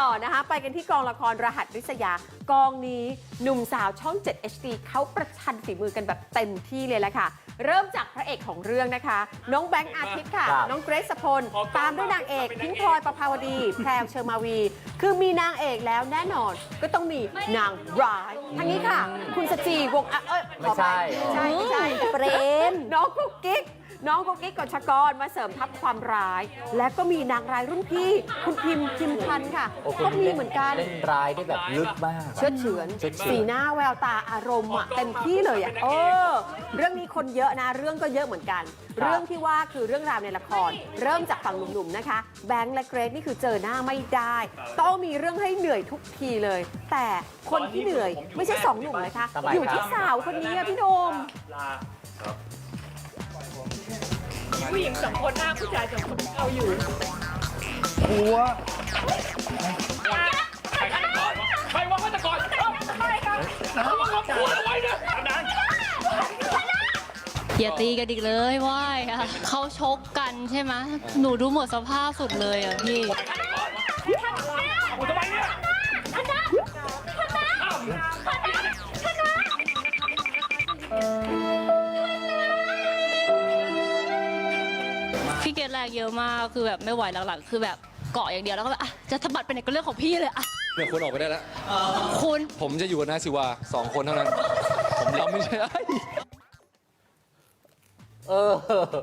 ต่อนะคะไปกันที่กองละครรหัสริษยากองนี้หนุ่มสาวช่อง 7 HD เขาประชันฝีมือกันแบบเต็มที่เลยแหละค่ะ เริ่มจากพระเอกของเรื่องนะคะ น้องแบงค์อาทิตย์ค่ะครับน้องเกรซสพล ตามด้วยนางเอกพิงค์พลอยประภาวดี แพรวเชอร์มาวี คือมีนางเอกแล้วแน่นอนก็ต้องมีนางร้ายทางนี้ค่ะ คุณสจีวงศ์อะเอ้ยขออภัยไม่ใช่ ไม่ใช่ไม่ใช่เปรมน้องกุ๊กกิ๊ก น้องกุ๊กกิ๊กกฎชกรมาเสริมทัพความร้าย และก็มีนางร้ายรุ่นพี่ คุณพิมพ์พิมพันธ์ค่ะโอ้คุณก็มีล่เหมือนกัน เล่นร้ายได้แบบลึกมาก เชื่อดเฉือนเชื่อดเฉือน สีหน้าแววตาอารมณ์อะเต็มที่เลยอะเออ เรื่องนี้คนเยอะนะ เรื่องก็เยอะเหมือนกันเรื่องที่ว่าคือเรื่องราวในละคร เริ่มจากฝั่งหนุ่มๆนะคะ แบงค์และเกรซนี่คือเจอหน้าไม่ได้ ต้องมีเรื่องให้เหนื่อยทุกทีเลย แต่คนที่เหนื่อยไม่ใช่สองหนุ่มนะคะ ทำไมอยู่ครับที่สาวคนนี้อะพี่โดม ผู้หญิงสองคนหน้าผู้ชายสองคนเอาอยู่หัวใครกันก่อนใครว่าฆาตกรใครครับเขาว่าเขาพูดเอาไว้นะนั้นอย่าตีกันอีกเลยว่ายค่ะเขาชกกันใช่ไหมหนูดูหมดสภาพสุดเลยอะพี่ พี่เกดแรงเยอะมากคือแบบไม่ไหวหลังๆคือแบบเกาะอย่างเดียวแล้วก็แบบอะจะทะบัดไปไหนก็เรื่องของพี่เลยอะเนี่ยคุณออกไปได้แล้ว คุณผมจะอยู่กับนายสิวาสองคนเท่านั้น ผมเราไม่ใช่เอ อ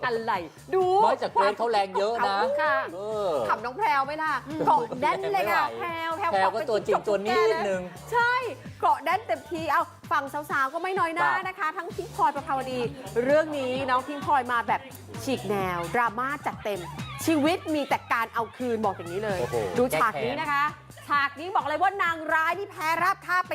อะไรดูไม่จากเกรซเขาแรงเยอะนะขค่ะเออ ขำน้องแพรวไหมล่ะเกาะแน่นเลยค่ะแพรวแพรวแพรวเาะก็เป็นตัวจริงจิ๊กจกตัวนิดแก่เลยนึง ใช่เกาะแน่นเต็มทีเอาฝั่งสาวๆก็ไม่น้อยหน้าครับนะคะ ทั้งพิงพลอยประภาวดี เรื่องนี้น้องพิงพลอยมาแบบฉีกแนว ดราม่าจัดเต็ม ชีวิตมีแต่การเอาคืนบอกอย่างนี้เลยโอ้โหดูฉากแก้แค้นนี้นะคะ ฉากนี้บอกเลยว่านางร้ายที่แพ้ราบคาบไป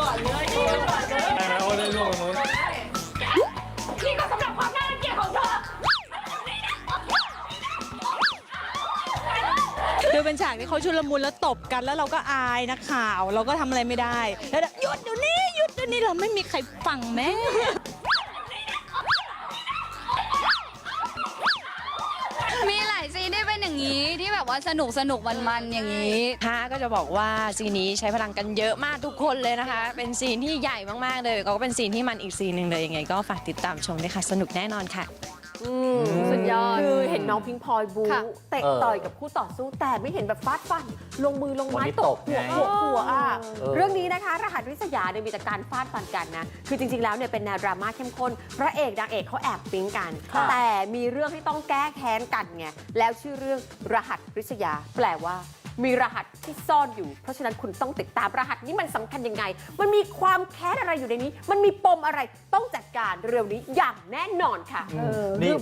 ก่อนเลยนี่ก่อนเลยได้ไหมโอ้ได้ร่วงตรงนี่ก็สำหรับความน่ารังเกียจของเธอคือเป็นฉากที่เขาชุลมุนแล้วตบกันแล้วเราก็อายนักข่าว เราก็ทำอะไรไม่ได้แล้วหยุดเดี๋ยวนี้หยุดเดี๋ยวนี้เราไม่มีใครฟังแม่ แบบว่าสนุกสนุกมันมันๆอย่างนี้ ฮะก็จะบอกว่าซีนนี้ใช้พลังกันเยอะมากทุกคนเลยนะคะ เป็นซีนที่ใหญ่มากๆเลย ก็เป็นซีนที่มันอีกซีนหนึ่งเลยยังไงก็ฝากติดตามชมด้วยค่ะ สนุกแน่นอนค่ะ อืมสุดยอด คือเห็นน้องพิงพลอยบูค่ะ เตะเออต่อยกับคู่ต่อสู้แต่ไม่เห็นแบบฟาดฟัน ลงมือลงไม้วันนี้ตตบบหัวไงหัวหัวอะเออ เรื่องนี้นะคะ รหัสริษยาเนี่ยมีแต่การฟาดฟันกันนะ คือจริง ๆ แล้วเนี่ยเป็นแนวดราม่าเข้มข้น พระเอกนางเอกเขาแอบปิ๊งกัน ค่ะ แต่มีเรื่องให้ต้องแก้แค้นกันไงแล้วชื่อเรื่องรหัสริษยา แปลว่า มีรหัสที่ซ่อนอยู่ เพราะฉะนั้นคุณต้องติดตามรหัสนี้มันสำคัญยังไง มันมีความแค้นอะไรอยู่ในนี้ มันมีปมอะไรต้องจัดการเร็วนี้อย่างแน่นอนค่ะนี่